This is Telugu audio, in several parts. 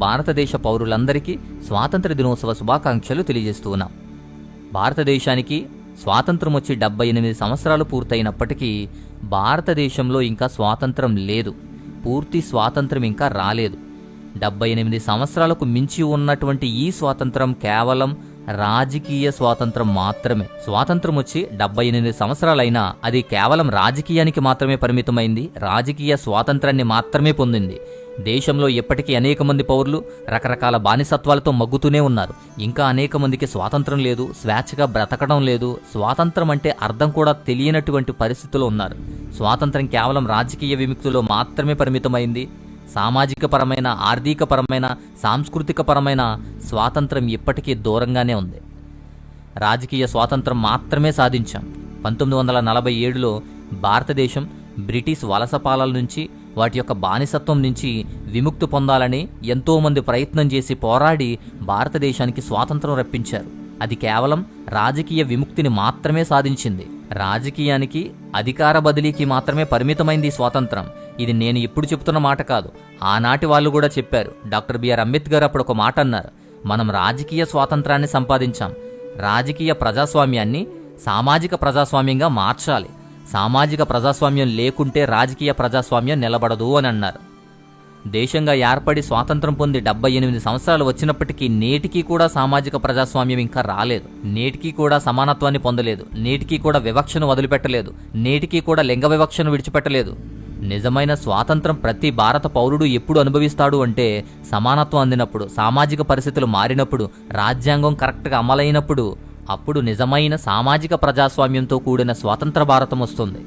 భారతదేశ పౌరులందరికీ స్వాతంత్ర దినోత్సవ శుభాకాంక్షలు తెలియజేస్తూ ఉన్నాం. భారతదేశానికి స్వాతంత్రం వచ్చి డెబ్బై ఎనిమిది సంవత్సరాలు పూర్తయినప్పటికీ భారతదేశంలో ఇంకా స్వాతంత్రం లేదు. పూర్తి స్వాతంత్రం ఇంకా రాలేదు. డెబ్బై ఎనిమిది సంవత్సరాలకు మించి ఉన్నటువంటి ఈ స్వాతంత్రం కేవలం రాజకీయ స్వాతంత్రం మాత్రమే. స్వాతంత్రం వచ్చి డెబ్బై ఎనిమిది సంవత్సరాలైనా అది కేవలం రాజకీయానికి మాత్రమే పరిమితమైంది. రాజకీయ స్వాతంత్రాన్ని మాత్రమే పొందింది. దేశంలో ఇప్పటికీ అనేక మంది పౌరులు రకరకాల బానిసత్వాలతో మగ్గుతూనే ఉన్నారు. ఇంకా అనేక మందికి స్వాతంత్రం లేదు స్వేచ్ఛగా బ్రతకడం లేదు స్వాతంత్రం అంటే అర్థం కూడా తెలియనటువంటి పరిస్థితుల్లో ఉన్నారు. స్వాతంత్రం కేవలం రాజకీయ విముక్తిలో మాత్రమే పరిమితమైంది. సామాజిక పరమైన ఆర్థిక పరమైన సాంస్కృతిక పరమైన స్వాతంత్రం ఇప్పటికీ దూరంగానే ఉంది. రాజకీయ స్వాతంత్రం మాత్రమే సాధించాం. పంతొమ్మిది వందల నలభై ఏడులో భారతదేశం బ్రిటిష్ వలస పాలన నుంచి వాటి యొక్క బానిసత్వం నుంచి విముక్తి పొందాలని ఎంతోమంది ప్రయత్నం చేసి పోరాడి భారతదేశానికి స్వాతంత్రం రప్పించారు. అది కేవలం రాజకీయ విముక్తిని మాత్రమే సాధించింది. రాజకీయానికి అధికార బదిలీకి మాత్రమే పరిమితమైంది స్వాతంత్రం. ఇది నేను ఇప్పుడు చెప్తున్న మాట కాదు. ఆనాటి వాళ్ళు కూడా చెప్పారు. డాక్టర్ బిఆర్ అంబేద్కర్ అప్పుడు ఒక మాట అన్నారు. మనం రాజకీయ స్వాతంత్రాన్ని సంపాదించాం. రాజకీయ ప్రజాస్వామ్యాన్ని సామాజిక ప్రజాస్వామ్యంగా మార్చాలి. సామాజిక ప్రజాస్వామ్యం లేకుంటే రాజకీయ ప్రజాస్వామ్యం నిలబడదు అని అన్నారు. దేశంగా ఏర్పడి స్వాతంత్రం పొంది డెబ్బై ఎనిమిది సంవత్సరాలు వచ్చినప్పటికీ నేటికీ కూడా సామాజిక ప్రజాస్వామ్యం ఇంకా రాలేదు. నేటికీ కూడా సమానత్వాన్ని పొందలేదు. నేటికీ కూడా వివక్షను వదిలిపెట్టలేదు. నేటికీ కూడా లింగ వివక్షను విడిచిపెట్టలేదు. నిజమైన స్వాతంత్రం ప్రతి భారత పౌరుడు ఎప్పుడు అనుభవిస్తాడు అంటే సమానత్వం అందినప్పుడు సామాజిక పరిస్థితులు మారినప్పుడు రాజ్యాంగం కరెక్ట్గా అమలైనప్పుడు అప్పుడు నిజమైన సామాజిక ప్రజాస్వామ్యంతో కూడిన స్వాతంత్ర భారతం వస్తుంది.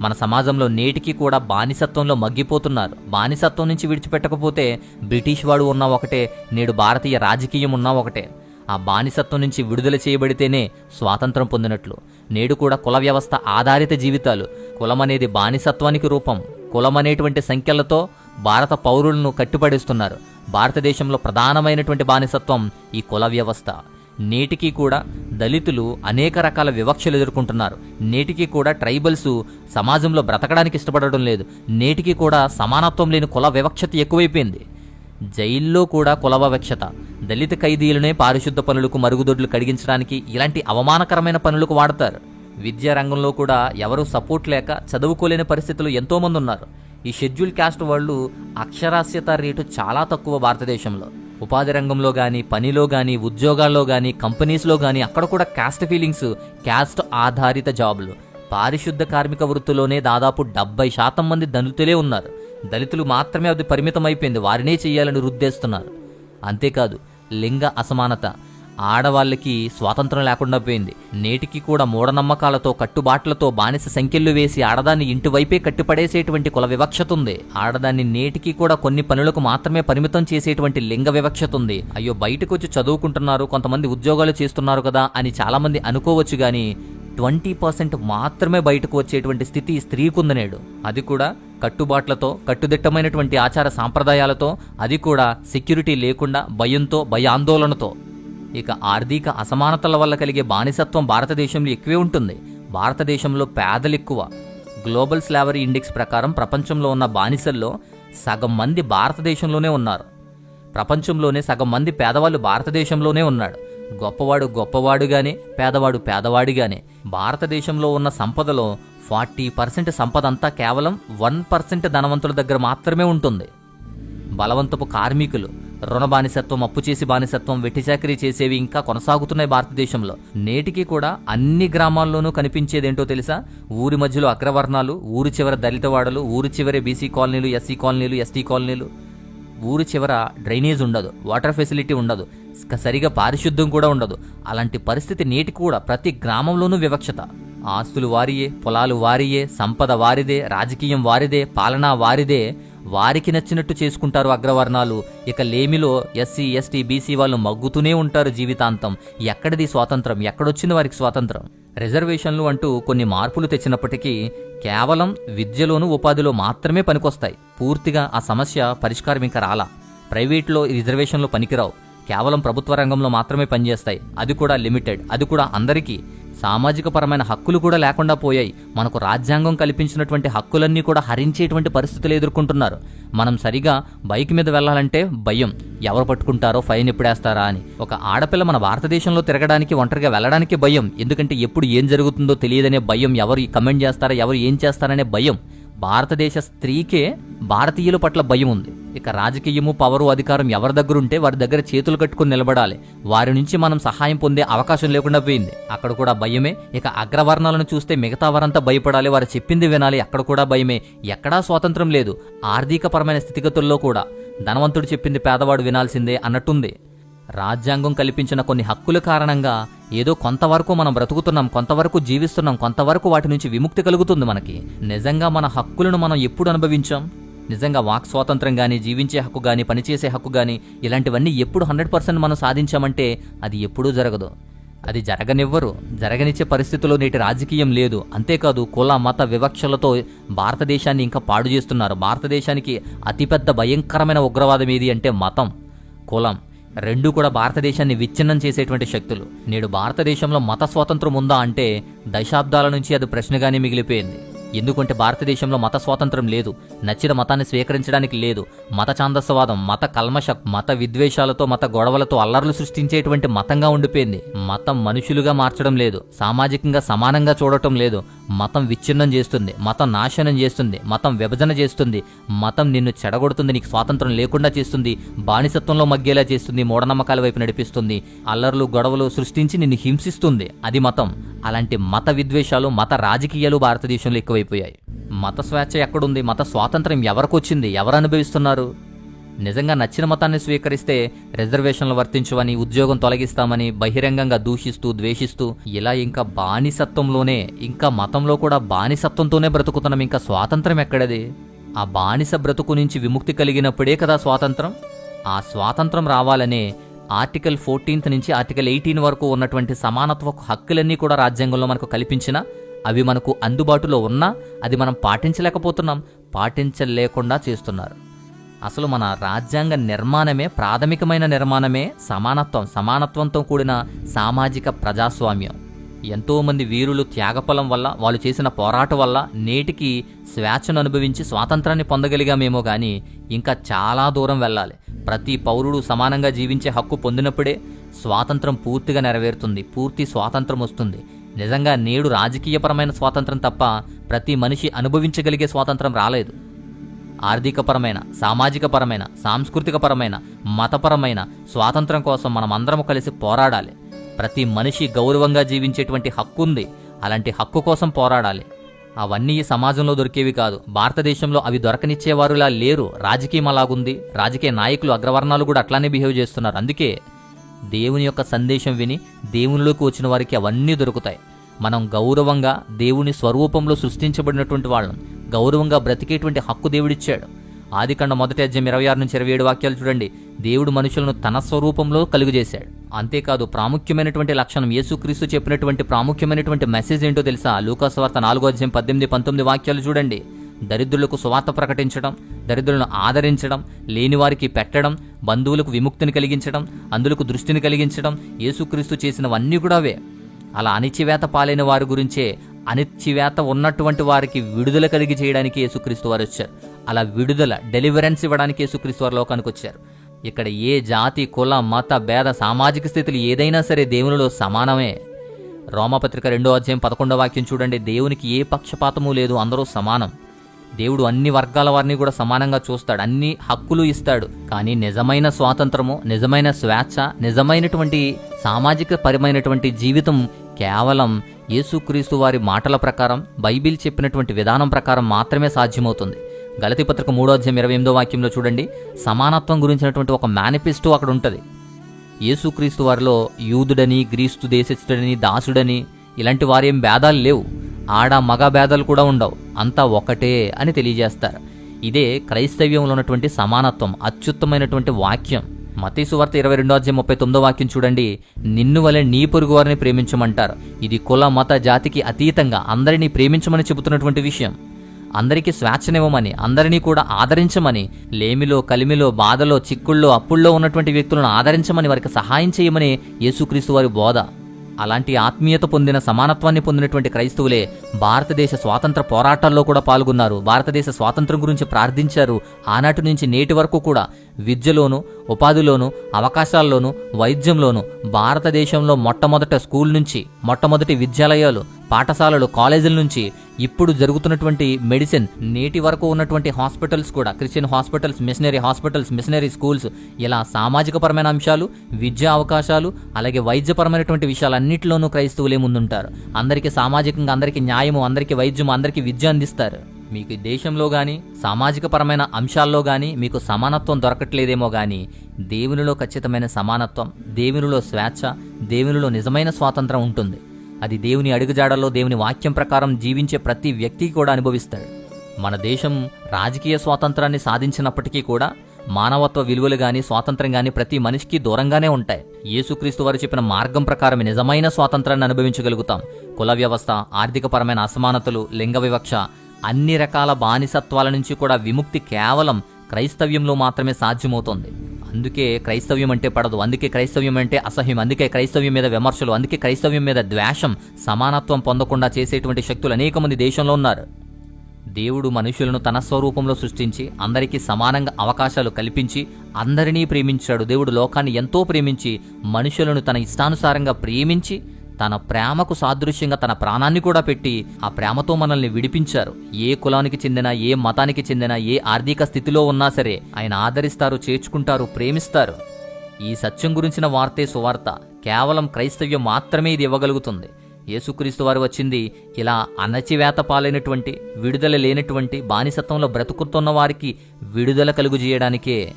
మన సమాజంలో నేటికి కూడా బానిసత్వంలో మగ్గిపోతున్నారు. బానిసత్వం నుంచి విడిచిపెట్టకపోతే బ్రిటిష్ వాడు ఉన్నా ఒకటే నేడు భారతీయ రాజకీయం ఉన్నా ఒకటే. ఆ బానిసత్వం నుంచి విడుదల చేయబడితేనే స్వాతంత్రం పొందినట్లు. నేడు కూడా కుల వ్యవస్థ ఆధారిత జీవితాలు. కులమనేది బానిసత్వానికి రూపం. కులమనేటువంటి సంఖ్యలతో భారత పౌరులను కట్టుపడిస్తున్నారు. భారతదేశంలో ప్రధానమైనటువంటి బానిసత్వం ఈ కుల వ్యవస్థ. నేటికి కూడా దళితులు అనేక రకాల వివక్షలు ఎదుర్కొంటున్నారు. నేటికి కూడా ట్రైబల్స్ సమాజంలో బ్రతకడానికి ఇష్టపడడం లేదు. నేటికి కూడా సమానత్వం లేని కుల వివక్షత ఎక్కువైపోయింది. జైల్లో కూడా కుల వివక్షత. దళిత ఖైదీలనే పారిశుద్ధ పనులకు మరుగుదొడ్లు కడిగించడానికి ఇలాంటి అవమానకరమైన పనులకు వాడతారు. విద్యా రంగంలో కూడా ఎవరూ సపోర్ట్ లేక చదువుకోలేని పరిస్థితులు ఎంతోమంది ఉన్నారు. ఈ షెడ్యూల్ క్యాస్ట్ వాళ్ళు అక్షరాస్యత రేటు చాలా తక్కువ భారతదేశంలో. ఉపాధి రంగంలో కానీ పనిలో కానీ ఉద్యోగాల్లో కానీ కంపెనీస్లో కానీ అక్కడ కూడా క్యాస్ట్ ఫీలింగ్స్ క్యాస్ట్ ఆధారిత జాబులు. పారిశుద్ధ కార్మిక వృత్తిలోనే దాదాపు డెబ్బై శాతం మంది దళితులే ఉన్నారు. దళితులు మాత్రమే అది పరిమితం అయిపోయింది వారినే చేయాలని రుద్దేస్తున్నారు. అంతేకాదు లింగ అసమానత ఆడవాళ్ళకి స్వాతంత్రం లేకుండా పోయింది. నేటికి కూడా మూఢనమ్మకాలతో కట్టుబాట్లతో బానిస సంఖ్యలు వేసి ఆడదాన్ని ఇంటివైపే కట్టుపడేసేటువంటి కట్టిపడేసేటువంటి కుల వివక్షత ఉంది. ఆడదాన్ని నేటికి కూడా కొన్ని పనులకు మాత్రమే పరిమితం చేసేటువంటి లింగ వివక్షత ఉంది. అయ్యో బయటకు వచ్చి చదువుకుంటున్నారు కొంతమంది ఉద్యోగాలు చేస్తున్నారు కదా అని చాలామంది అనుకోవచ్చు గాని ట్వంటీ పర్సెంట్ మాత్రమే బయటకు వచ్చేటువంటి స్థితి స్త్రీకుంది నేడు. అది కూడా కట్టుబాట్లతో కట్టుదిట్టమైనటువంటి ఆచార సాంప్రదాయాలతో అది కూడా సెక్యూరిటీ లేకుండా భయంతో భయాందోళనతో. ఇక ఆర్థిక అసమానతల వల్ల కలిగే బానిసత్వం భారతదేశంలో ఎక్కువే ఉంటుంది. భారతదేశంలో పేదలు ఎక్కువ. గ్లోబల్ స్లావరీ ఇండెక్స్ ప్రకారం ప్రపంచంలో ఉన్న బానిసల్లో సగం మంది భారతదేశంలోనే ఉన్నారు. ప్రపంచంలోనే సగం మంది పేదవాళ్ళు భారతదేశంలోనే ఉన్నాడు. గొప్పవాడు గొప్పవాడుగానే పేదవాడు పేదవాడుగానే. భారతదేశంలో ఉన్న సంపదలో ఫార్టీ పర్సెంట్ సంపద అంతా కేవలం వన్ పర్సెంట్ ధనవంతుల దగ్గర మాత్రమే ఉంటుంది. బలవంతపు కార్మికులు రుణ బానిసత్వం అప్పు చేసి బానిసత్వం వెట్టి చాకరీ చేసేవి ఇంకా కొనసాగుతున్నాయి భారతదేశంలో. నేటికి కూడా అన్ని గ్రామాల్లోనూ కనిపించేదేంటో తెలుసా? ఊరి మధ్యలో అగ్రవర్ణాలు ఊరి చివర దళితవాడలు ఊరి చివరే బీసీ కాలనీలు ఎస్సీ కాలనీలు ఎస్టీ కాలనీలు. ఊరి చివర డ్రైనేజ్ ఉండదు వాటర్ ఫెసిలిటీ ఉండదు సరిగా పారిశుద్ధ్యం కూడా ఉండదు. అలాంటి పరిస్థితి నేటి కూడా ప్రతి గ్రామంలోనూ వివక్షత. ఆస్తులు వారియే పొలాలు వారియే సంపద వారిదే రాజకీయం వారిదే పాలన వారిదే వారికి నచ్చినట్టు చేసుకుంటారు అగ్రవర్ణాలు. ఇక లేమిలో ఎస్సీ ఎస్టీ బీసీ వాళ్ళు మగ్గుతూనే ఉంటారు జీవితాంతం. ఎక్కడిది స్వాతంత్రం? ఎక్కడొచ్చింది వారికి స్వాతంత్రం? రిజర్వేషన్లు అంటూ కొన్ని మార్పులు తెచ్చినప్పటికీ కేవలం విద్యలోనూ ఉపాధిలో మాత్రమే పనికొస్తాయి. పూర్తిగా ఆ సమస్య పరిష్కారం ఇంకా రాలా. ప్రైవేట్లో రిజర్వేషన్లు పనికిరావు. కేవలం ప్రభుత్వ రంగంలో మాత్రమే పనిచేస్తాయి. అది కూడా లిమిటెడ్. అది కూడా అందరికీ. సామాజిక పరమైన హక్కులు కూడా లేకుండా పోయాయి. మనకు రాజ్యాంగం కల్పించినటువంటి హక్కులన్నీ కూడా హరించేటువంటి పరిస్థితులు ఎదుర్కొంటున్నారు. మనం సరిగా బైక్ మీద వెళ్ళాలంటే భయం. ఎవరు పట్టుకుంటారో ఫైన్ ఎప్పుడేస్తారా అని. ఒక ఆడపిల్ల మన భారతదేశంలో తిరగడానికి ఒంటరిగా వెళ్ళడానికి భయం. ఎందుకంటే ఎప్పుడు ఏం జరుగుతుందో తెలియదనే భయం. ఎవరు కమెంట్ చేస్తారా ఎవరు ఏం చేస్తారనే భయం. భారతదేశ స్త్రీకే భారతీయుల పట్ల భయం ఉంది. ఇక రాజకీయము పవరు అధికారం ఎవరి దగ్గర ఉంటే వారి దగ్గర చేతులు కట్టుకుని నిలబడాలి. వారి నుంచి మనం సహాయం పొందే అవకాశం లేకుండా పోయింది. అక్కడ కూడా భయమే. ఇక అగ్రవర్ణాలను చూస్తే మిగతా వారంతా భయపడాలి. వారు చెప్పింది వినాలి. అక్కడ కూడా భయమే. ఎక్కడా స్వాతంత్రం లేదు. ఆర్థికపరమైన స్థితిగతుల్లో కూడా. ధనవంతుడు చెప్పింది పేదవాడు వినాల్సిందే అన్నట్టుంది. రాజ్యాంగం కల్పించిన కొన్ని హక్కుల కారణంగా ఏదో కొంతవరకు మనం బ్రతుకుతున్నాం కొంతవరకు జీవిస్తున్నాం కొంతవరకు వాటి నుంచి విముక్తి కలుగుతుంది మనకి. నిజంగా మన హక్కులను మనం ఎప్పుడు అనుభవించాం? నిజంగా వాక్ స్వాతంత్రం కానీ జీవించే హక్కు కానీ పనిచేసే హక్కు కానీ ఇలాంటివన్నీ ఎప్పుడు హండ్రెడ్ పర్సెంట్ మనం సాధించామంటే అది ఎప్పుడూ జరగదు. అది జరగనివ్వరు. జరగనిచ్చే పరిస్థితుల్లో నేటి రాజకీయం లేదు. అంతేకాదు కుల మత వివక్షలతో భారతదేశాన్ని ఇంకా పాడు చేస్తున్నారు. భారతదేశానికి అతిపెద్ద భయంకరమైన ఉగ్రవాదం ఏది అంటే మతం కులం. రెండూ కూడా భారతదేశాన్ని విచ్ఛిన్నం చేసేటువంటి శక్తులు. నేడు భారతదేశంలో మత స్వాతంత్రం ఉందా అంటే దశాబ్దాల నుంచి అది ప్రశ్నగానే మిగిలిపోయింది. ఎందుకంటే భారతదేశంలో మత స్వాతంత్రం లేదు నచ్చిన మతాన్ని స్వీకరించడానికి లేదు. మత ఛాందస్వాదం మత కల్మష మత విద్వేషాలతో మత గొడవలతో అల్లర్లు సృష్టించేటువంటి మతంగా ఉండిపోయింది. మతం మనుషులుగా మార్చడం లేదు సామాజికంగా సమానంగా చూడటం లేదు. మతం విచ్ఛిన్నం చేస్తుంది మతం నాశనం చేస్తుంది మతం విభజన చేస్తుంది. మతం నిన్ను చెడగొడుతుంది నీకు స్వాతంత్రం లేకుండా చేస్తుంది బానిసత్వంలో మగ్గేలా చేస్తుంది మూఢనమ్మకాల వైపు నడిపిస్తుంది. అల్లర్లు గొడవలు సృష్టించి నిన్ను హింసిస్తుంది. అది మతం. అలాంటి మత విద్వేషాలు మత రాజకీయాలు భారతదేశంలో ఎక్కువ ఎక్కువైపోయాయి మత స్వేచ్ఛ ఎక్కడుంది? మత స్వాతంత్రం ఎవరికొచ్చింది? ఎవరు అనుభవిస్తున్నారు నిజంగా నచ్చిన మతాన్ని స్వీకరిస్తే రిజర్వేషన్లు వర్తించవని ఉద్యోగం తొలగిస్తామని బహిరంగంగా దూషిస్తూ ద్వేషిస్తూ ఇలా ఇంకా బానిసత్వంలోనే ఇంకా మతంలో కూడా బానిసత్వంతోనే బ్రతుకుతున్నాం. ఇంకా స్వాతంత్రం ఎక్కడది? ఆ బానిస బ్రతుకు నుంచి విముక్తి కలిగినప్పుడే కదా స్వాతంత్రం ఆ స్వాతంత్రం రావాలనే ఆర్టికల్ ఫోర్టీన్త్ నుంచి ఆర్టికల్ ఎయిటీన్ వరకు ఉన్నటువంటి సమానత్వ హక్కులన్నీ కూడా రాజ్యాంగంలో మనకు కల్పించిన అవి మనకు అందుబాటులో ఉన్నా అది మనం పాటించలేకపోతున్నాం. పాటించలేకుండా చేస్తున్నారు. అసలు మన రాజ్యాంగ నిర్మాణమే ప్రాథమికమైన నిర్మాణమే సమానత్వం సమానత్వంతో కూడిన సామాజిక ప్రజాస్వామ్యం. ఎంతోమంది వీరులు త్యాగఫలం వల్ల వాళ్ళు చేసిన పోరాటం వల్ల నేటికి స్వేచ్ఛను అనుభవించి స్వాతంత్రాన్ని పొందగలిగామేమో కానీ ఇంకా చాలా దూరం వెళ్ళాలి. ప్రతి పౌరుడు సమానంగా జీవించే హక్కు పొందినప్పుడే స్వాతంత్రం పూర్తిగా నెరవేరుతుంది. పూర్తి స్వాతంత్రం వస్తుంది. నిజంగా నేడు రాజకీయపరమైన స్వాతంత్రం తప్ప ప్రతి మనిషి అనుభవించగలిగే స్వాతంత్రం రాలేదు. ఆర్థికపరమైన సామాజికపరమైన సాంస్కృతికపరమైన మతపరమైన స్వాతంత్రం కోసం మనం కలిసి పోరాడాలి. ప్రతి మనిషి గౌరవంగా జీవించేటువంటి హక్కు ఉంది అలాంటి హక్కు కోసం పోరాడాలి. అవన్నీ ఈ సమాజంలో దొరికేవి కాదు. భారతదేశంలో అవి దొరకనిచ్చేవారులా లేరు. రాజకీయం అలాగుంది. రాజకీయ నాయకులు అగ్రవర్ణాలు కూడా అట్లానే బిహేవ్ చేస్తున్నారు. అందుకే దేవుని యొక్క సందేశం విని దేవునిలోకి వచ్చిన వారికి అవన్నీ దొరుకుతాయి. మనం గౌరవంగా దేవుని స్వరూపంలో సృష్టించబడినటువంటి వాళ్ళం. గౌరవంగా బ్రతికేటువంటి హక్కు దేవుడిచ్చాడు. ఆదికాండ మొదటి అధ్యయం ఇరవై ఆరు నుంచి ఇరవై ఏడు వాక్యాలు చూడండి. దేవుడు మనుషులను తన స్వరూపంలో కలుగజేశాడు. అంతేకాదు ప్రాముఖ్యమైనటువంటి లక్షణం యేసుక్రీస్తు చెప్పినటువంటి ప్రాముఖ్యమైనటువంటి మెసేజ్ ఏంటో తెలుసా? లూకాస్వార్త నాలుగో అధ్యాయం పద్దెనిమిది పంతొమ్మిది వాక్యాలు చూడండి. దరిద్రులకు సువార్త ప్రకటించడం దరిద్రులను ఆదరించడం లేనివారికి పెట్టడం బంధువులకు విముక్తిని కలిగించడం అందులకు దృష్టిని కలిగించడం యేసుక్రీస్తు చేసినవన్నీ కూడా అవే. అలా అణిచివేత పాలైన వారి గురించే అనిచ్చివేత ఉన్నటువంటి వారికి విడుదల కలిగి చేయడానికి యేసుక్రీస్తు వారు వచ్చారు. అలా విడుదల డెలివరెన్స్ ఇవ్వడానికి యేసుక్రీస్తు వారు లోకానికి వచ్చారు. ఇక్కడ ఏ జాతి కుల మత భేద సామాజిక స్థితులు ఏదైనా సరే దేవునిలో సమానమే. రోమపత్రిక రెండో అధ్యాయం పదకొండో వాక్యం చూడండి. దేవునికి ఏ పక్షపాతము లేదు అందరూ సమానం. దేవుడు అన్ని వర్గాల వారిని కూడా సమానంగా చూస్తాడు. అన్ని హక్కులు ఇస్తాడు. కానీ నిజమైన స్వాతంత్రము నిజమైన స్వేచ్ఛ నిజమైనటువంటి సామాజిక పరమైనటువంటి జీవితం కేవలం యేసుక్రీస్తు వారి మాటల ప్రకారం బైబిల్ చెప్పినటువంటి విధానం ప్రకారం మాత్రమే సాధ్యమవుతుంది. గలతి పత్రిక మూడో అధ్యాయం ఇరవై ఎనిమిదో వాక్యంలో చూడండి. సమానత్వం గురించినటువంటి ఒక మేనిఫెస్టో అక్కడ ఉంటుంది. యేసుక్రీస్తు వారిలో యూదుడని గ్రీస్తు దేశస్థుడని దాసుడని ఇలాంటి వారేం భేదాలు లేవు. ఆడ మగ భేదాలు కూడా ఉండవు. అంతా ఒకటే అని తెలియజేస్తారు. ఇదే క్రైస్తవ్యంలో ఉన్నటువంటి సమానత్వం అత్యుత్తమైనటువంటి వాక్యం. మతీసు వార్త ఇరవై రెండో అధ్యాయం ముప్పై తొమ్మిదో వాక్యం చూడండి. నిన్ను వలె నీ పొరుగు వారిని ప్రేమించమంటారు. ఇది కుల మత జాతికి అతీతంగా అందరినీ ప్రేమించమని చెబుతున్నటువంటి విషయం. అందరికీ స్వేచ్ఛనివ్వమని అందరినీ కూడా ఆదరించమని లేమిలో కలిమిలో బాధలో చిక్కుల్లో అప్పుల్లో ఉన్నటువంటి వ్యక్తులను ఆదరించమని వారికి సహాయం చేయమని యేసుక్రీస్తు వారి బోధ. అలాంటి ఆత్మీయత పొందిన సమానత్వాన్ని పొందినటువంటి క్రైస్తవులే భారతదేశ స్వాతంత్ర పోరాటాల్లో కూడా పాల్గొన్నారు. భారతదేశ స్వాతంత్రం గురించి ప్రార్థించారు. ఆనాటి నుంచి నేటి వరకు కూడా విద్యలోను ఉపాధిలోను అవకాశాల్లోనూ వైద్యంలోనూ భారతదేశంలో మొట్టమొదట స్కూల్ నుంచి మొట్టమొదటి విద్యాలయాలు పాఠశాలలు కాలేజీల నుంచి ఇప్పుడు జరుగుతున్నటువంటి మెడిసిన్ నేటి వరకు ఉన్నటువంటి హాస్పిటల్స్ కూడా Christian hospitals missionary hospitals missionary schools ఇలా సామాజికపరమైన అంశాలు విద్యా అవకాశాలు అలాగే వైద్యపరమైనటువంటి విషయాలన్నింటిలోనూ క్రైస్తవులే ముందుంటారు? అందరికీ సామాజికంగా అందరికీ న్యాయము అందరికీ వైద్యము అందరికీ విద్య అందిస్తారు. మీకు దేశంలో కానీ సామాజిక పరమైన అంశాల్లో కానీ మీకు సమానత్వం దొరకట్లేదేమో కానీ దేవునిలో ఖచ్చితమైన సమానత్వం దేవునిలో స్వేచ్ఛ దేవునిలో నిజమైన స్వాతంత్రం ఉంటుంది. అది దేవుని అడుగుజాడల్లో దేవుని వాక్యం ప్రకారం జీవించే ప్రతి వ్యక్తి కూడా అనుభవిస్తాడు. మన దేశం రాజకీయ స్వాతంత్రాన్ని సాధించినప్పటికీ కూడా మానవత్వ విలువలు గాని స్వాతంత్రం గాని ప్రతి మనిషికి దూరంగానే ఉంటాయి. యేసుక్రీస్తు వారు చెప్పిన మార్గం ప్రకారం నిజమైన స్వాతంత్రాన్ని అనుభవించగలుగుతాం. కుల వ్యవస్థ ఆర్థికపరమైన అసమానతలు లింగ వివక్ష అన్ని రకాల బానిసత్వాల నుంచి కూడా విముక్తి కేవలం క్రైస్తవ్యంలో మాత్రమే సాధ్యమవుతోంది. అందుకే క్రైస్తవ్యం అంటే పడదు. అందుకే క్రైస్తవ్యం అంటే అసహ్యం. అందుకే క్రైస్తవ్యం మీద విమర్శలు. అందుకే క్రైస్తవ్యం మీద ద్వేషం. సమానత్వం పొందకుండా చేసేటువంటి శక్తులు అనేక మంది దేశంలో ఉన్నారు. దేవుడు మనుషులను తన స్వరూపంలో సృష్టించి అందరికీ సమానంగా అవకాశాలు కల్పించి అందరినీ ప్రేమించాడు. దేవుడు లోకాన్ని ఎంతో ప్రేమించి మనుషులను తన ఇష్టానుసారంగా ప్రేమించి తన ప్రేమకు సాదృశ్యంగా తన ప్రాణాన్ని కూడా పెట్టి ఆ ప్రేమతో మనల్ని విడిపించారు. ఏ కులానికి చెందిన ఏ మతానికి చెందిన ఏ ఆర్థిక స్థితిలో ఉన్నా సరే ఆయన ఆదరిస్తారు చేర్చుకుంటారు ప్రేమిస్తారు. ఈ సత్యం గురించిన వార్తే సువార్త. కేవలం క్రైస్తవ్యం మాత్రమే ఇది ఇవ్వగలుగుతుంది. యేసుక్రీస్తు వారు వచ్చింది ఇలా అణచివేత పాలైనటువంటి విడుదల లేనటువంటి బానిసత్వంలో బ్రతుకుతున్న వారికి విడుదల కలుగు చేయడానికే.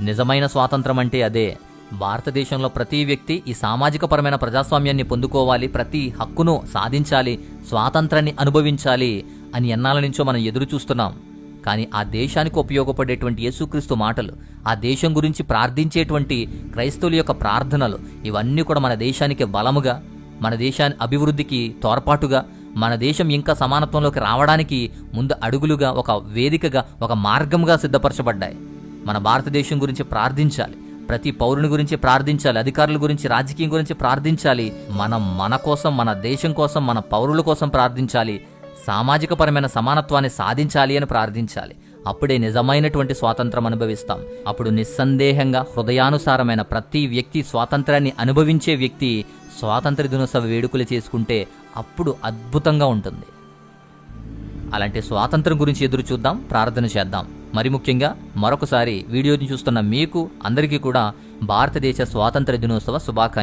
నిజమైన స్వాతంత్రం అంటే అదే. భారతదేశంలో ప్రతి వ్యక్తి ఈ సామాజిక పరమైన ప్రజాస్వామ్యాన్ని పొందుకోవాలి ప్రతి హక్కును సాధించాలి స్వాతంత్రాన్ని అనుభవించాలి అని ఎన్నాల నుంచో మనం ఎదురు చూస్తున్నాం కానీ ఆ దేశానికి ఉపయోగపడేటువంటి యేసుక్రీస్తు మాటలు ఆ దేశం గురించి ప్రార్థించేటువంటి క్రైస్తవుల యొక్క ప్రార్థనలు ఇవన్నీ కూడా మన దేశానికి బలముగా మన దేశాన్ని అభివృద్ధికి తోడ్పాటుగా మన దేశం ఇంకా సమానత్వంలోకి రావడానికి ముందు అడుగులుగా ఒక వేదికగా ఒక మార్గంగా సిద్ధపరచబడ్డాయి. మన భారతదేశం గురించి ప్రార్థించాలి. ప్రతి పౌరుని గురించి ప్రార్థించాలి అధికారుల గురించి రాజకీయం గురించి ప్రార్థించాలి. మనం మన కోసం మన దేశం కోసం మన పౌరుల కోసం ప్రార్థించాలి. సామాజిక పరమైన సమానత్వాన్ని సాధించాలి అని ప్రార్థించాలి. అప్పుడే నిజమైనటువంటి స్వాతంత్రం అనుభవిస్తాం. అప్పుడు నిస్సందేహంగా హృదయానుసారమైన ప్రతి వ్యక్తి స్వాతంత్రాన్ని అనుభవించే వ్యక్తి స్వాతంత్ర దినోత్సవ వేడుకలు చేసుకుంటే అప్పుడు అద్భుతంగా ఉంటుంది. అలాంటి స్వాతంత్రం గురించి ఎదురు చూద్దాం ప్రార్థన చేద్దాం. మరి ముఖ్యంగా మరొకసారి వీడియోని చూస్తున్న మీకు అందరికీ కూడా భారతదేశ స్వాతంత్ర దినోత్సవ శుభాకాంక్ష